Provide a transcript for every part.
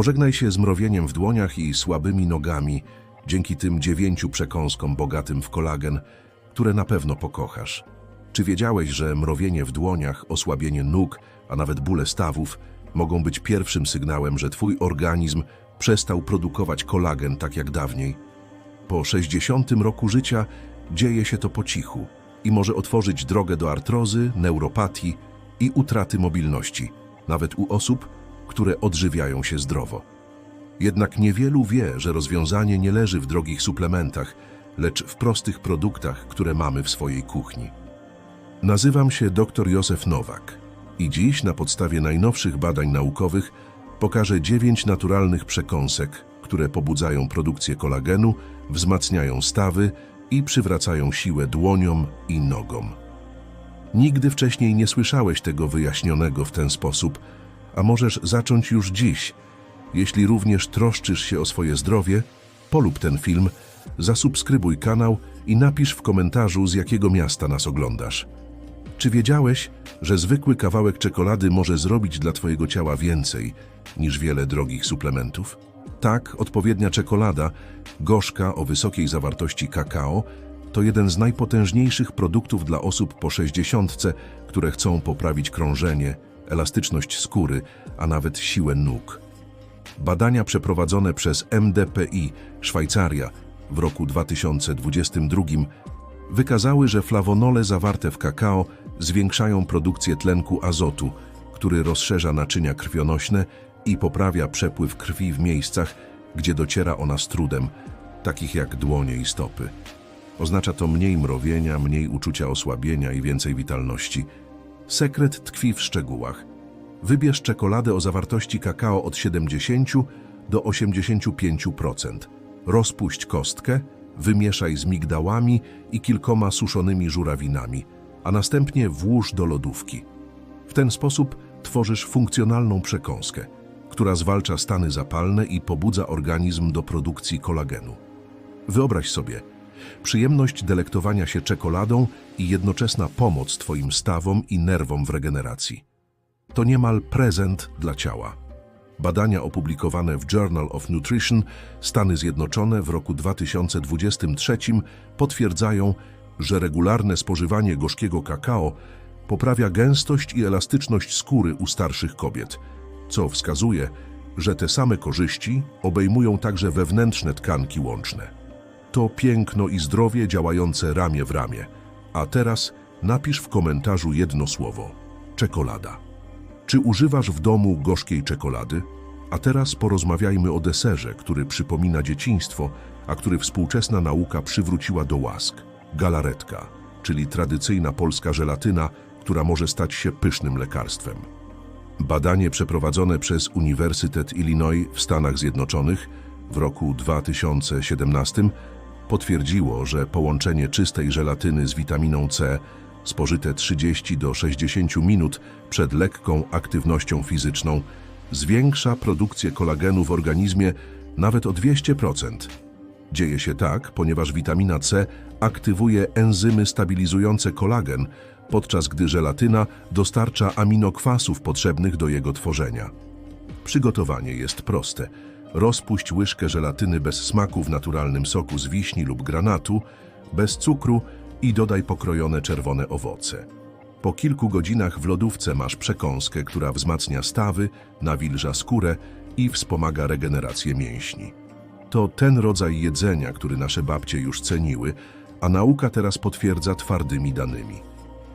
Pożegnaj się z mrowieniem w dłoniach i słabymi nogami dzięki tym dziewięciu przekąskom bogatym w kolagen, które na pewno pokochasz. Czy wiedziałeś, że mrowienie w dłoniach, osłabienie nóg, a nawet bóle stawów mogą być pierwszym sygnałem, że twój organizm przestał produkować kolagen tak jak dawniej? Po 60 roku życia dzieje się to po cichu i może otworzyć drogę do artrozy, neuropatii i utraty mobilności, nawet u osób, które odżywiają się zdrowo. Jednak niewielu wie, że rozwiązanie nie leży w drogich suplementach, lecz w prostych produktach, które mamy w swojej kuchni. Nazywam się dr Józef Nowak i dziś na podstawie najnowszych badań naukowych pokażę dziewięć naturalnych przekąsek, które pobudzają produkcję kolagenu, wzmacniają stawy i przywracają siłę dłoniom i nogom. Nigdy wcześniej nie słyszałeś tego wyjaśnionego w ten sposób, a możesz zacząć już dziś. Jeśli również troszczysz się o swoje zdrowie, polub ten film, zasubskrybuj kanał i napisz w komentarzu, z jakiego miasta nas oglądasz. Czy wiedziałeś, że zwykły kawałek czekolady może zrobić dla Twojego ciała więcej niż wiele drogich suplementów? Tak, odpowiednia czekolada, gorzka o wysokiej zawartości kakao, to jeden z najpotężniejszych produktów dla osób po 60, które chcą poprawić krążenie, elastyczność skóry, a nawet siłę nóg. Badania przeprowadzone przez MDPI Szwajcaria w roku 2022 wykazały, że flawonole zawarte w kakao zwiększają produkcję tlenku azotu, który rozszerza naczynia krwionośne i poprawia przepływ krwi w miejscach, gdzie dociera ona z trudem, takich jak dłonie i stopy. Oznacza to mniej mrowienia, mniej uczucia osłabienia i więcej witalności. Sekret tkwi w szczegółach. Wybierz czekoladę o zawartości kakao od 70 do 85%. Rozpuść kostkę, wymieszaj z migdałami i kilkoma suszonymi żurawinami, a następnie włóż do lodówki. W ten sposób tworzysz funkcjonalną przekąskę, która zwalcza stany zapalne i pobudza organizm do produkcji kolagenu. Wyobraź sobie, przyjemność delektowania się czekoladą i jednoczesna pomoc Twoim stawom i nerwom w regeneracji. To niemal prezent dla ciała. Badania opublikowane w Journal of Nutrition Stany Zjednoczone w roku 2023 potwierdzają, że regularne spożywanie gorzkiego kakao poprawia gęstość i elastyczność skóry u starszych kobiet, co wskazuje, że te same korzyści obejmują także wewnętrzne tkanki łączne. To piękno i zdrowie działające ramię w ramię. A teraz napisz w komentarzu jedno słowo: czekolada. Czy używasz w domu gorzkiej czekolady? A teraz porozmawiajmy o deserze, który przypomina dzieciństwo, a który współczesna nauka przywróciła do łask. Galaretka, czyli tradycyjna polska żelatyna, która może stać się pysznym lekarstwem. Badanie przeprowadzone przez Uniwersytet Illinois w Stanach Zjednoczonych w roku 2017 potwierdziło, że połączenie czystej żelatyny z witaminą C spożyte 30 do 60 minut przed lekką aktywnością fizyczną zwiększa produkcję kolagenu w organizmie nawet o 200%. Dzieje się tak, ponieważ witamina C aktywuje enzymy stabilizujące kolagen, podczas gdy żelatyna dostarcza aminokwasów potrzebnych do jego tworzenia. Przygotowanie jest proste. Rozpuść łyżkę żelatyny bez smaku w naturalnym soku z wiśni lub granatu, bez cukru i dodaj pokrojone czerwone owoce. Po kilku godzinach w lodówce masz przekąskę, która wzmacnia stawy, nawilża skórę i wspomaga regenerację mięśni. To ten rodzaj jedzenia, który nasze babcie już ceniły, a nauka teraz potwierdza twardymi danymi.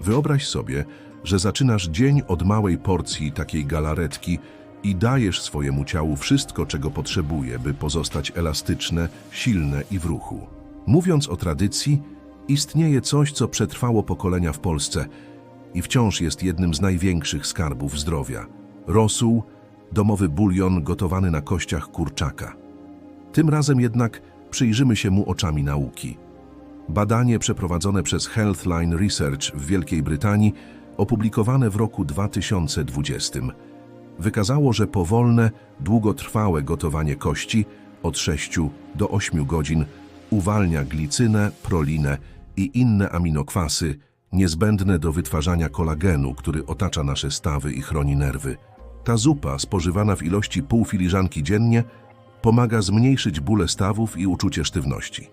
Wyobraź sobie, że zaczynasz dzień od małej porcji takiej galaretki i dajesz swojemu ciału wszystko, czego potrzebuje, by pozostać elastyczne, silne i w ruchu. Mówiąc o tradycji, istnieje coś, co przetrwało pokolenia w Polsce i wciąż jest jednym z największych skarbów zdrowia. Rosół, domowy bulion gotowany na kościach kurczaka. Tym razem jednak przyjrzymy się mu oczami nauki. Badanie przeprowadzone przez Healthline Research w Wielkiej Brytanii, opublikowane w roku 2020, wykazało, że powolne, długotrwałe gotowanie kości od 6 do 8 godzin uwalnia glicynę, prolinę i inne aminokwasy niezbędne do wytwarzania kolagenu, który otacza nasze stawy i chroni nerwy. Ta zupa, spożywana w ilości pół filiżanki dziennie, pomaga zmniejszyć bóle stawów i uczucie sztywności.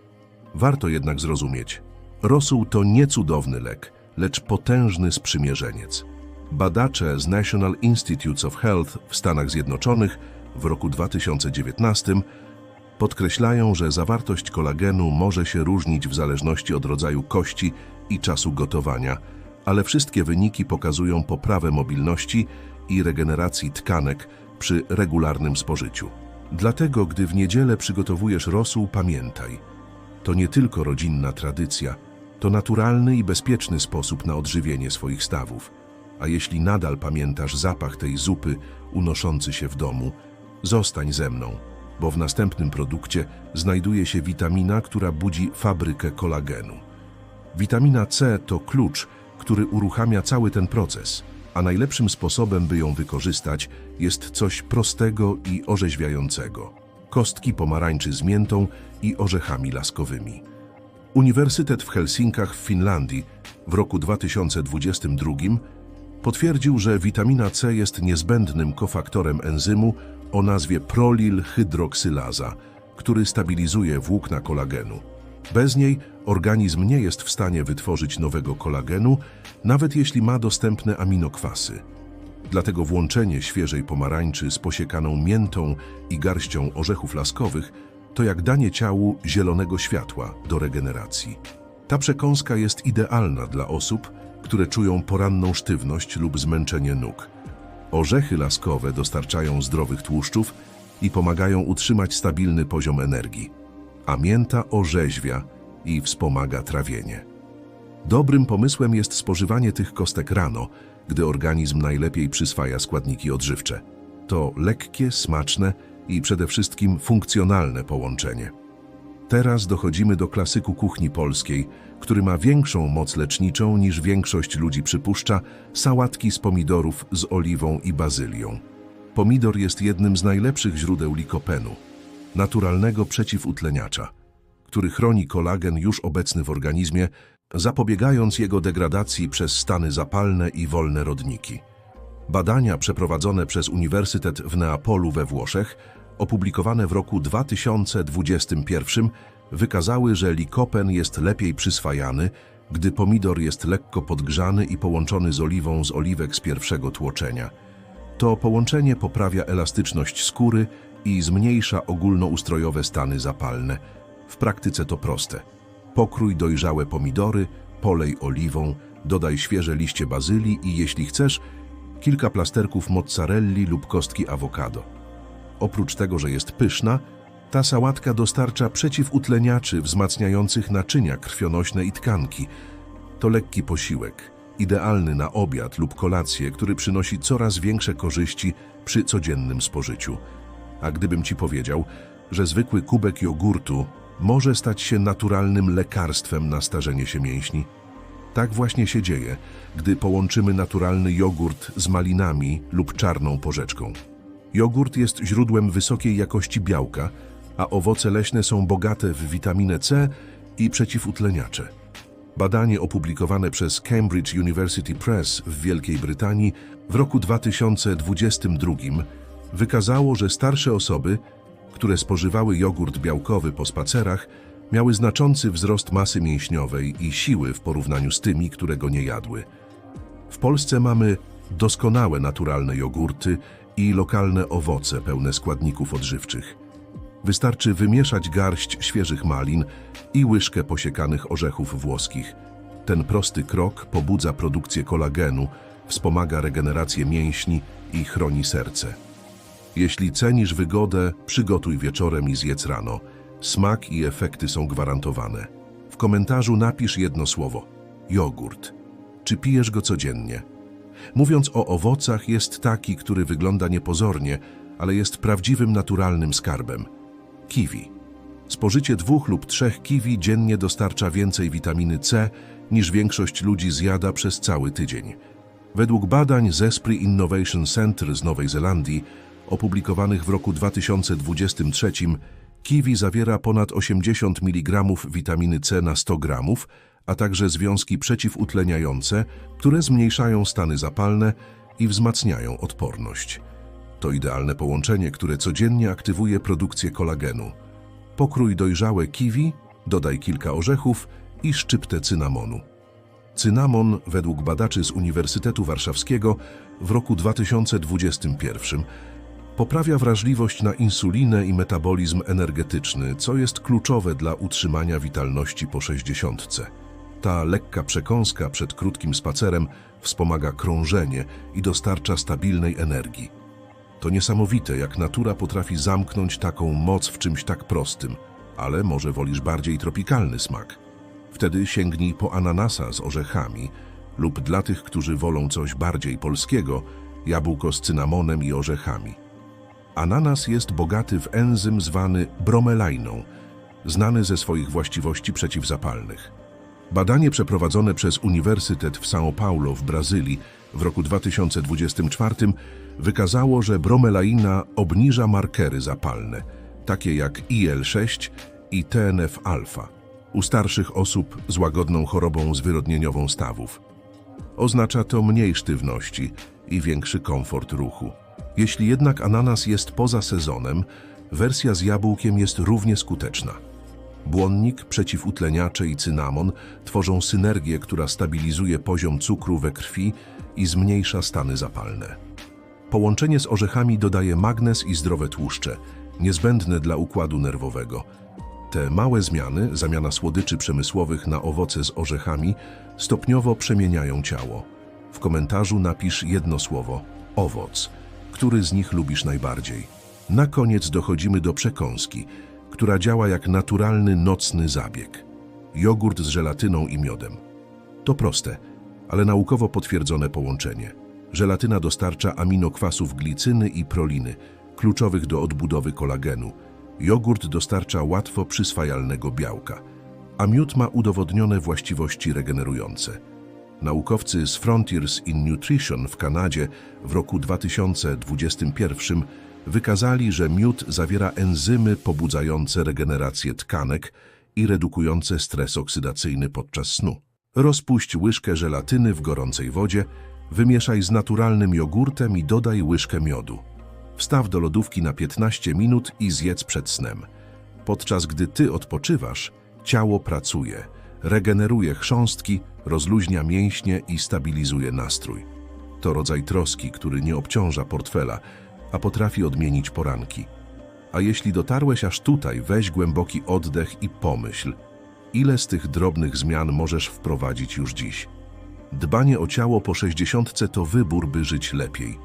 Warto jednak zrozumieć, rosół to nie cudowny lek, lecz potężny sprzymierzeniec. Badacze z National Institutes of Health w Stanach Zjednoczonych w roku 2019 podkreślają, że zawartość kolagenu może się różnić w zależności od rodzaju kości i czasu gotowania, ale wszystkie wyniki pokazują poprawę mobilności i regeneracji tkanek przy regularnym spożyciu. Dlatego, gdy w niedzielę przygotowujesz rosół, pamiętaj, to nie tylko rodzinna tradycja, to naturalny i bezpieczny sposób na odżywienie swoich stawów. A jeśli nadal pamiętasz zapach tej zupy unoszący się w domu, zostań ze mną, bo w następnym produkcie znajduje się witamina, która budzi fabrykę kolagenu. Witamina C to klucz, który uruchamia cały ten proces, a najlepszym sposobem, by ją wykorzystać, jest coś prostego i orzeźwiającego. Kostki pomarańczy z miętą i orzechami laskowymi. Uniwersytet w Helsinkach w Finlandii w roku 2022 potwierdził, że witamina C jest niezbędnym kofaktorem enzymu o nazwie prolil-hydroksylaza, który stabilizuje włókna kolagenu. Bez niej organizm nie jest w stanie wytworzyć nowego kolagenu, nawet jeśli ma dostępne aminokwasy. Dlatego włączenie świeżej pomarańczy z posiekaną miętą i garścią orzechów laskowych to jak danie ciału zielonego światła do regeneracji. Ta przekąska jest idealna dla osób, które czują poranną sztywność lub zmęczenie nóg. Orzechy laskowe dostarczają zdrowych tłuszczów i pomagają utrzymać stabilny poziom energii, a mięta orzeźwia i wspomaga trawienie. Dobrym pomysłem jest spożywanie tych kostek rano, gdy organizm najlepiej przyswaja składniki odżywcze. To lekkie, smaczne i przede wszystkim funkcjonalne połączenie. Teraz dochodzimy do klasyku kuchni polskiej, który ma większą moc leczniczą niż większość ludzi przypuszcza, sałatki z pomidorów z oliwą i bazylią. Pomidor jest jednym z najlepszych źródeł likopenu, naturalnego przeciwutleniacza, który chroni kolagen już obecny w organizmie, zapobiegając jego degradacji przez stany zapalne i wolne rodniki. Badania przeprowadzone przez Uniwersytet w Neapolu we Włoszech, opublikowane w roku 2021, wykazały, że likopen jest lepiej przyswajany, gdy pomidor jest lekko podgrzany i połączony z oliwą z oliwek z pierwszego tłoczenia. To połączenie poprawia elastyczność skóry i zmniejsza ogólnoustrojowe stany zapalne. W praktyce to proste. Pokrój dojrzałe pomidory, polej oliwą, dodaj świeże liście bazylii i jeśli chcesz, kilka plasterków mozzarelli lub kostki awokado. Oprócz tego, że jest pyszna, ta sałatka dostarcza przeciwutleniaczy wzmacniających naczynia krwionośne i tkanki. To lekki posiłek, idealny na obiad lub kolację, który przynosi coraz większe korzyści przy codziennym spożyciu. A gdybym ci powiedział, że zwykły kubek jogurtu może stać się naturalnym lekarstwem na starzenie się mięśni? Tak właśnie się dzieje, gdy połączymy naturalny jogurt z malinami lub czarną porzeczką. Jogurt jest źródłem wysokiej jakości białka, a owoce leśne są bogate w witaminę C i przeciwutleniacze. Badanie opublikowane przez Cambridge University Press w Wielkiej Brytanii w roku 2022 wykazało, że starsze osoby, które spożywały jogurt białkowy po spacerach, miały znaczący wzrost masy mięśniowej i siły w porównaniu z tymi, które go nie jadły. W Polsce mamy doskonałe naturalne jogurty i lokalne owoce pełne składników odżywczych. Wystarczy wymieszać garść świeżych malin i łyżkę posiekanych orzechów włoskich. Ten prosty krok pobudza produkcję kolagenu, wspomaga regenerację mięśni i chroni serce. Jeśli cenisz wygodę, przygotuj wieczorem i zjedz rano. Smak i efekty są gwarantowane. W komentarzu napisz jedno słowo: jogurt. Czy pijesz go codziennie? Mówiąc o owocach, jest taki, który wygląda niepozornie, ale jest prawdziwym naturalnym skarbem kiwi. Spożycie dwóch lub trzech kiwi dziennie dostarcza więcej witaminy C niż większość ludzi zjada przez cały tydzień. Według badań Zespri Innovation Center z Nowej Zelandii, opublikowanych w roku 2023, kiwi zawiera ponad 80 mg witaminy C na 100 gramów, a także związki przeciwutleniające, które zmniejszają stany zapalne i wzmacniają odporność. To idealne połączenie, które codziennie aktywuje produkcję kolagenu. Pokrój dojrzałe kiwi, dodaj kilka orzechów i szczyptę cynamonu. Cynamon, według badaczy z Uniwersytetu Warszawskiego, w roku 2021 poprawia wrażliwość na insulinę i metabolizm energetyczny, co jest kluczowe dla utrzymania witalności po 60. Ta lekka przekąska przed krótkim spacerem wspomaga krążenie i dostarcza stabilnej energii. To niesamowite, jak natura potrafi zamknąć taką moc w czymś tak prostym, ale może wolisz bardziej tropikalny smak. Wtedy sięgnij po ananasa z orzechami lub dla tych, którzy wolą coś bardziej polskiego, jabłko z cynamonem i orzechami. Ananas jest bogaty w enzym zwany bromelainą, znany ze swoich właściwości przeciwzapalnych. Badanie przeprowadzone przez Uniwersytet w São Paulo w Brazylii w roku 2024 wykazało, że bromelaina obniża markery zapalne, takie jak IL-6 i TNF-alfa, u starszych osób z łagodną chorobą zwyrodnieniową stawów. Oznacza to mniej sztywności i większy komfort ruchu. Jeśli jednak ananas jest poza sezonem, wersja z jabłkiem jest równie skuteczna. Błonnik, przeciwutleniacze i cynamon tworzą synergię, która stabilizuje poziom cukru we krwi i zmniejsza stany zapalne. Połączenie z orzechami dodaje magnez i zdrowe tłuszcze, niezbędne dla układu nerwowego. Te małe zmiany, zamiana słodyczy przemysłowych na owoce z orzechami, stopniowo przemieniają ciało. W komentarzu napisz jedno słowo owoc. Który z nich lubisz najbardziej? Na koniec dochodzimy do przekąski, która działa jak naturalny nocny zabieg. Jogurt z żelatyną i miodem. To proste, ale naukowo potwierdzone połączenie. Żelatyna dostarcza aminokwasów glicyny i proliny, kluczowych do odbudowy kolagenu. Jogurt dostarcza łatwo przyswajalnego białka, a miód ma udowodnione właściwości regenerujące. Naukowcy z Frontiers in Nutrition w Kanadzie w roku 2021 wykazali, że miód zawiera enzymy pobudzające regenerację tkanek i redukujące stres oksydacyjny podczas snu. Rozpuść łyżkę żelatyny w gorącej wodzie, wymieszaj z naturalnym jogurtem i dodaj łyżkę miodu. Wstaw do lodówki na 15 minut i zjedz przed snem. Podczas gdy ty odpoczywasz, ciało pracuje, regeneruje chrząstki, rozluźnia mięśnie i stabilizuje nastrój. To rodzaj troski, który nie obciąża portfela, a potrafi odmienić poranki. A jeśli dotarłeś aż tutaj, weź głęboki oddech i pomyśl, ile z tych drobnych zmian możesz wprowadzić już dziś. Dbanie o ciało po 60 to wybór, by żyć lepiej.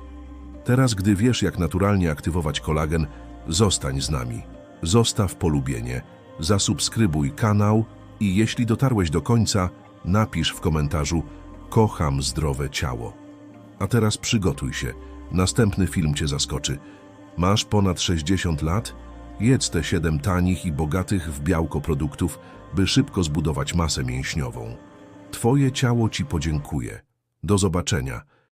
Teraz, gdy wiesz, jak naturalnie aktywować kolagen, zostań z nami. Zostaw polubienie, zasubskrybuj kanał i jeśli dotarłeś do końca, napisz w komentarzu Kocham zdrowe ciało. A teraz przygotuj się. Następny film cię zaskoczy. Masz ponad 60 lat? Jedz te 7 tanich i bogatych w białko produktów, by szybko zbudować masę mięśniową. Twoje ciało ci podziękuje. Do zobaczenia.